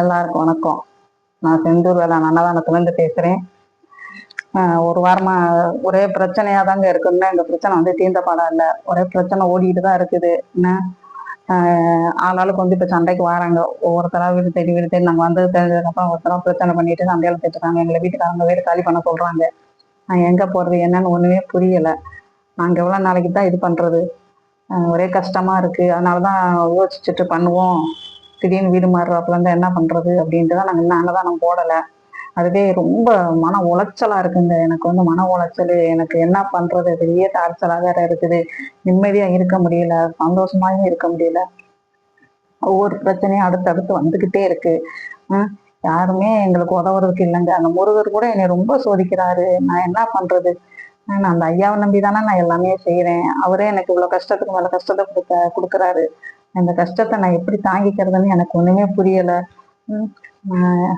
எல்லாருக்கும் வணக்கம். நான் செந்தூர் வேலை அன்னதானத்துலேருந்து பேசுகிறேன் ஒரு வாரமாக ஒரே பிரச்சனையாக தாங்க இருக்குன்னா இந்த பிரச்சனை வந்து தீர்ந்த பாடம் இல்லை? ஒரே பிரச்சனை ஓடிட்டு தான் இருக்குது. என்ன? ஆளாளுக்கு வந்து இப்போ சண்டைக்கு வராங்க. ஒவ்வொருத்தராக வீடு தேடி வீடு தேடி நாங்கள் வந்து தெரிஞ்சதுக்கப்புறம் ஒருத்தரா பிரச்சனை பண்ணிட்டு சண்டையில தேட்டுறாங்க எங்களை வீட்டுக்காரங்க வீடு காலி பண்ண சொல்கிறாங்க நான் எங்கே போகிறது என்னன்னு ஒன்றுமே புரியலை. நாங்கள் எவ்வளோ நாளைக்கு தான் இது பண்ணுறது ஒரே கஷ்டமாக இருக்குது அதனால தான் யோசிச்சுட்டு பண்ணுவோம். திடீர்னு வீடு மாறுறாப்புல இருந்தா என்ன பண்றது அப்படின்ட்டு தான் நாங்கள் இன்னும் அன்னதானம் போடலை. அதுவே ரொம்ப மன உளைச்சலா இருக்குங்க. எனக்கு வந்து மன உளைச்சல். எனக்கு என்ன பண்றது? பெரிய டார்ச்சலா வேற இருக்குது. நிம்மதியா இருக்க முடியல. சந்தோஷமாயும் இருக்க முடியல. ஒவ்வொரு பிரச்சனையும் அடுத்தடுத்து வந்துகிட்டே இருக்கு. யாருமே எங்களுக்கு உதவுறதுக்கு இல்லைங்க. அந்த முருகர் கூட என்னை ரொம்ப சோதிக்கிறாரு. நான் என்ன பண்றது? நான் அந்த ஐயாவை நம்பி தானே நான் எல்லாமே செய்யறேன் அவரே எனக்கு இவ்வளவு கஷ்டத்துக்கு மேல கஷ்டத்தை கொடுக்க கொடுக்குறாரு. இந்த கஷ்டத்தை நான் எப்படி தாங்கிக்கிறதுன்னு எனக்கு ஒண்ணுமே புரியலை. உம் ஆஹ்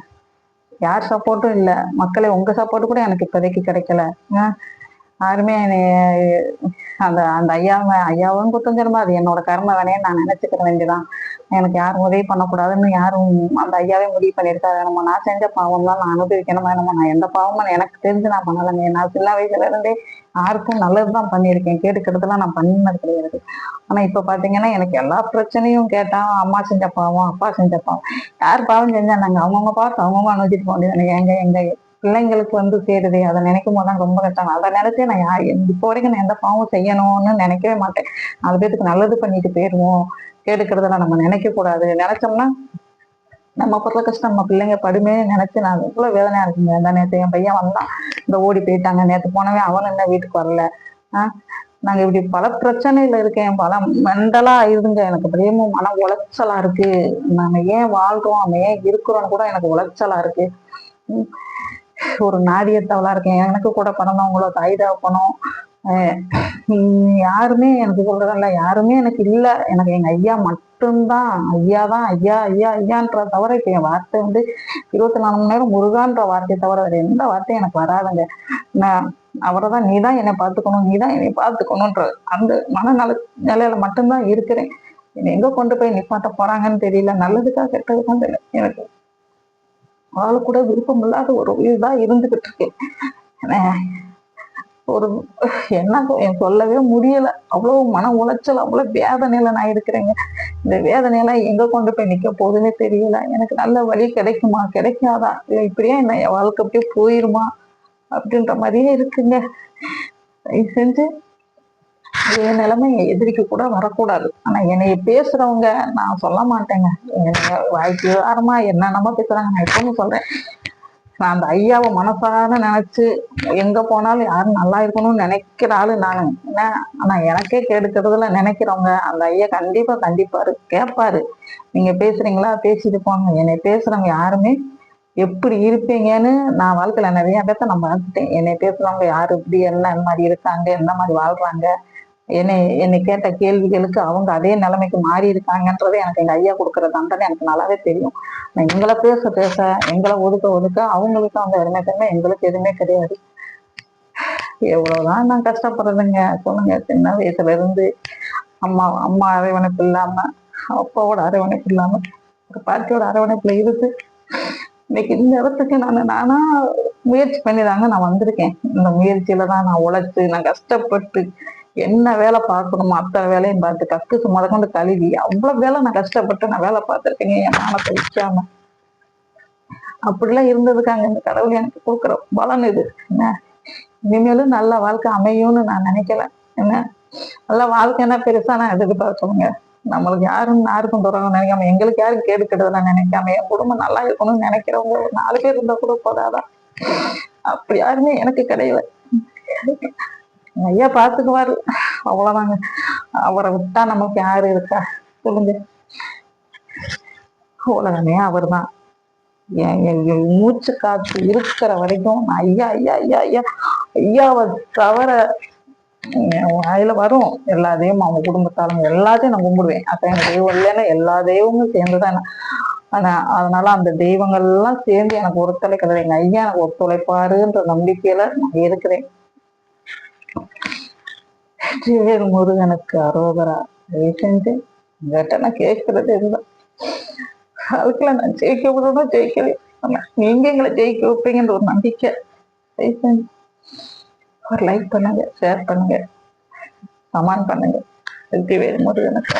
யார் சப்போர்ட்டும் இல்லை. மக்களே உங்க சப்போர்ட் கூட எனக்கு இப்போதைக்கு கிடைக்கல. ஆஹ் யாருமே என்னைய அந்த அந்த ஐயாவை ஐயாவும் குத்தம் சொல்லுமா அது என்னோட கர்ம வேணையை நான் நினைச்சுக்கிற வேண்டியதான் எனக்கு யாரும் உதவி பண்ணக்கூடாதுன்னு யாரும் அந்த ஐயாவே முடிவு பண்ணியிருக்காரு. நம்ம நான் செஞ்ச பாவம் தான் நான் அனுபவிக்கணுமா நம்ம நான் எந்த பாவமும் எனக்கு தெரிஞ்சு நான் பண்ணலைங்க. நான் சின்ன வயசுல இருந்தே யாருக்கும் நல்லதுதான் பண்ணியிருக்கேன். கேட்டுக்கிறதுலாம் நான் பண்ணினது கிடையாது. ஆனா இப்ப பாத்தீங்கன்னா எனக்கு எல்லா பிரச்சனையும் கேட்டா அம்மா செஞ்ச பாவம் அப்பா செஞ்ச பாவம். யார் பாவம் செஞ்சா நாங்க அவங்கவுங்க பார்த்து அவங்கவுங்க அனுபவிச்சுட்டு போக வேண்டியது எங்க எங்க பிள்ளைங்களுக்கு வந்து சேருது. அதை நினைக்கும் போது தான் ரொம்ப கஷ்டம் அதை நினைச்சே நான் யார் இப்போ வரைக்கும் நான் எந்த பாவம் செய்யணும்னு நினைக்கவே மாட்டேன். நாலு பேருக்கு நல்லது பண்ணிட்டு போயிருவோம். கேடுக்கிறதெல்லாம் நம்ம நினைக்க கூடாது. நினைச்சோம்னா நம்ம படுற கஷ்டம் நம்ம பிள்ளைங்க படுமே நினைச்சு நான் எவ்வளவு வேதனையா இருக்குங்க. இந்த நேற்று என் பையன் வந்தான். இந்த ஓடி போயிட்டாங்க. நேற்று போனவே அவன் என்ன வீட்டுக்கு வரல. ஆஹ் நாங்க இப்படி பல பிரச்சனையில இருக்கேன். பல மெண்டலா ஆயிருதுங்க. எனக்கு பிரேமும் மன உளைச்சலா இருக்கு. நாம ஏன் வாழ்றோம்? நம்ம ஏன் இருக்கிறோம்னு கூட எனக்கு உளைச்சலா இருக்கு. ஒரு நாடியத்தவளா இருக்கேன். எனக்கு கூட பிறந்தவங்களோ தாய் தகப்பனும். யாருமே எனக்கு சொல்றதில்ல யாருமே எனக்கு இல்லை. எனக்கு எங்க ஐயா மட்டும்தான். ஐயா தான் ஐயா ஐயா ஐயான்ற தவிர இப்ப என் வார்த்தை வந்து இருபத்தி நாலு மணி நேரம் முருகான்ற வார்த்தையை தவிர வேற எந்த வார்த்தையும் எனக்கு வராதுங்க. நான் அவரை தான் நீ தான் என்னை பார்த்துக்கணும். நீ தான் என்னை பார்த்துக்கணுன்ற அந்த மனநல நிலையில மட்டும்தான் இருக்கிறேன். என்னை எங்க கொண்டு போய் நிப்பாட்ட போறாங்கன்னு தெரியல. நல்லதுக்கா கெட்டதுக்கான்னு தெரியல. எனக்கு வாழ கூட விருப்பம் இல்லாத ஒரு இதுதான் இருந்துகிட்டு இருக்கேன் ஒரு என்ன சொல்லவே முடியல. அவ்வளவு மன உளைச்சல் அவ்வளவு வேதனையில நான் இருக்கிறேங்க. இந்த வேதனையெல்லாம் எங்க கொண்டு போய் நிக்க போகுதுன்னே தெரியல. எனக்கு நல்ல வழி கிடைக்குமா கிடைக்காதா? இல்லை இப்படியே என்ன என் வாழ்க்கை அப்படியே போயிருமா? அப்படின்ற மாதிரியே இருக்குங்க. தயவு செஞ்சு என் நிலைமை எதிரிக்கு கூட வரக்கூடாது. ஆனா என்னைய பேசுறவங்க நான் சொல்ல மாட்டேங்க. வாய்ப்பு விவகாரமா என்னென்னமோ பேசுறாங்க. நான் இப்பவும் சொல்றேன். நான் அந்த ஐயாவை மனசார நினைச்சு எங்க போனாலும் யாரும் நல்லா இருக்கணும்னு நினைக்கிற ஆளு நான். என்ன ஆனா எனக்கே கெடுக்கிறதுல நினைக்கிறவங்க அந்த ஐயா கண்டிப்பா கண்டிப்பாரு கேட்பாரு நீங்க பேசுறீங்களா? பேசிட்டு போங்க. என்னை பேசுறவங்க யாருமே எப்படி இருப்பீங்கன்னு நான் வாழ்க்கையில நிறைய பேர்த்த நான் பார்த்துட்டேன் என்னை பேசுறவங்க யாரு இப்படி என்ன மாதிரி இருக்காங்க என்ன மாதிரி வாழ்றாங்க என்னை என்னை கேட்ட கேள்விகளுக்கு அவங்க அதே நிலைமைக்கு மாறி இருக்காங்கன்றதே எனக்கு எங்க ஐயா கொடுக்குற தண்டனை எனக்கு நல்லாவே தெரியும். எங்களை பேச பேச எங்களை ஒதுக்க ஒதுக்க அவங்களுக்கு அவங்க எதுவுமே தவிர எங்களுக்கு எதுவுமே கிடையாது. எவ்வளவுதான் நான் கஷ்டப்படுறதுங்க. சொல்லுங்க. சின்ன வயசுல இருந்து அம்மா அம்மா அரவணைப்பு இல்லாம அப்பாவோட அரவணைப்பு இல்லாம ஒரு பாட்டியோட அரவணைப்புல இருந்து இன்னைக்கு இந்த இடத்துக்கு நான் நானா முயற்சி பண்ணி தாங்க நான் வந்திருக்கேன். இந்த முயற்சியில தான் நான் உழைச்சு நான் கஷ்டப்பட்டு என்ன வேலை பார்க்கணுமோ அத்தனை வேலையும் பார்த்து கத்து முத கொண்டு கழுவி. அவ்வளவு வேலை நான் கஷ்டப்பட்டு நான் வேலை பார்த்துருக்கேங்க என் மானத்தை விற்காம அப்படிலாம் இருந்ததுக்காங்க. இந்த கடவுள் எனக்கு கொடுக்குற பலன் இது. என்ன? இனிமேலும் நல்ல வாழ்க்கை அமையும்னு நான் நினைக்கல. என்ன? நல்ல வாழ்க்கை என்ன பெருசா நான் எதிர்பார்க்கணுங்க. நம்மளுக்கு யாரும் யாருக்கும் தொடங்க நினைக்காம எங்களுக்கு யாரும் கேடு கெடுதலாம் நினைக்காம என் குடும்பம் நல்லா இருக்கணும்னு நினைக்கிறவங்க ஒரு நாலு பேர் இருந்தா கூட போதாதான் அப்படி யாருமே எனக்கு கிடையாது ஐயா பாத்துக்குவாரு. அவ்வளவுதாங்க. அவரை விட்டா நமக்கு யாரு இருக்கா? சொல்லுங்க. உலகமே அவர் தான் மூச்சு காத்து இருக்கிற வரைக்கும் நான் ஐயா ஐயா ஐயா ஐயா ஐயாவை தவிர வாயில வரும். எல்லா தெய்வம் அவங்க குடும்பத்தாலும் எல்லாத்தையும் நான் கும்பிடுவேன். அப்ப எனக்கு தெய்வம் இல்லைன்னா எல்லா தெய்வமும் சேர்ந்துதான் ஆனா அதனால அந்த தெய்வங்கள் எல்லாம் சேர்ந்து எனக்கு ஒருத்தலைக்கிறது எங்க ஐயா எனக்கு ஒத்துழைப்பாருன்ற நம்பிக்கையில நான் இருக்கிறேன். வெற்றிவேல் முருகனுக்கு அரோகரா? தயவு செஞ்சு உங்ககிட்ட நான் கேட்கறது இதுதான் அதுக்குள்ள நான் ஜெயிக்க விடணும் ஜெயிக்கவே நீங்க எங்களை ஜெயிக்க வைப்பீங்கன்ற ஒரு நம்பிக்கை. தயவு ஒரு லைக் பண்ணுங்க ஷேர் பண்ணுங்க. கமெண்ட் பண்ணுங்க. வெற்றி வேறு முருகனுக்கு